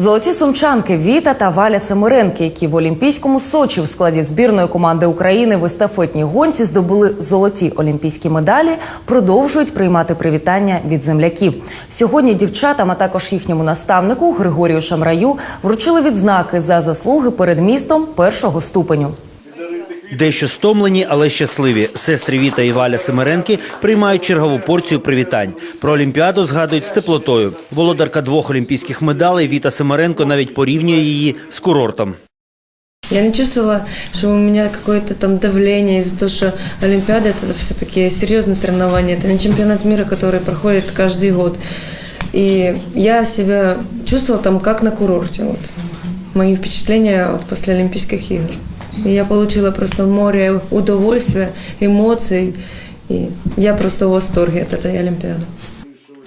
Золоті сумчанки Віта та Валя Семиренки, які в Олімпійському Сочі в складі збірної команди України в естафетній гонці здобули золоті олімпійські медалі, продовжують приймати привітання від земляків. Сьогодні дівчатам, а також їхньому наставнику Григорію Шамраю вручили відзнаки за заслуги перед містом першого ступеню. Дещо стомлені, але щасливі. Сестри Віта і Валя Семеренки приймають чергову порцію привітань. Про Олімпіаду згадують з теплотою. Володарка двох олімпійських медалей Віта Семеренко навіть порівнює її з курортом. Я не чувствовала, что у меня какое-то там давление из-за того, что Олимпиада это все-таки серьезное соревнование, это не чемпионат мира, который проходит каждый год. И я себя чувствовала там как на курорте. Вот. Мои впечатления вот после Олимпийских игр. И я получила просто море удовольствия, эмоций. И я просто в восторге от этой Олимпиады.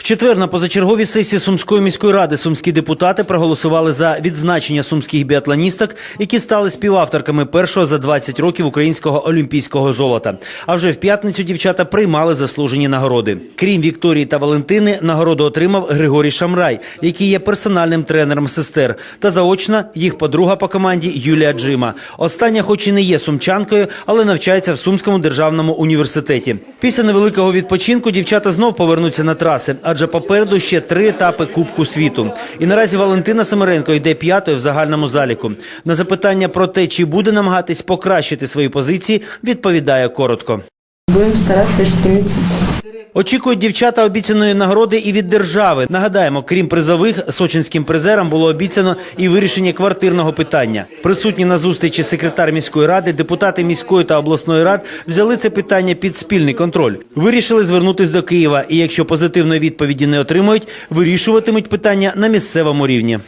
В четвер на позачерговій сесії Сумської міської ради сумські депутати проголосували за відзначення сумських біатлоністок, які стали співавторками першого за 20 років українського олімпійського золота. А вже в п'ятницю дівчата приймали заслужені нагороди. Крім Вікторії та Валентини, нагороду отримав Григорій Шамрай, який є персональним тренером сестер, та заочна їх подруга по команді Юлія Джима. Остання, хоч і не є сумчанкою, але навчається в Сумському державному університеті. Після невеликого відпочинку дівчата знов повернуться на траси, адже попереду ще три етапи Кубку світу. І наразі Валентина Семеренко йде п'ятою в загальному заліку. На запитання про те, чи буде намагатись покращити свої позиції, відповідає коротко. Будемо старатися и стремиться. Очікують дівчата обіцяної нагороди і від держави. Нагадаємо, крім призових, сочинським призерам було обіцяно і вирішення квартирного питання. Присутні на зустрічі секретар міської ради, депутати міської та обласної рад взяли це питання під спільний контроль. Вирішили звернутись до Києва, і якщо позитивної відповіді не отримують, вирішуватимуть питання на місцевому рівні.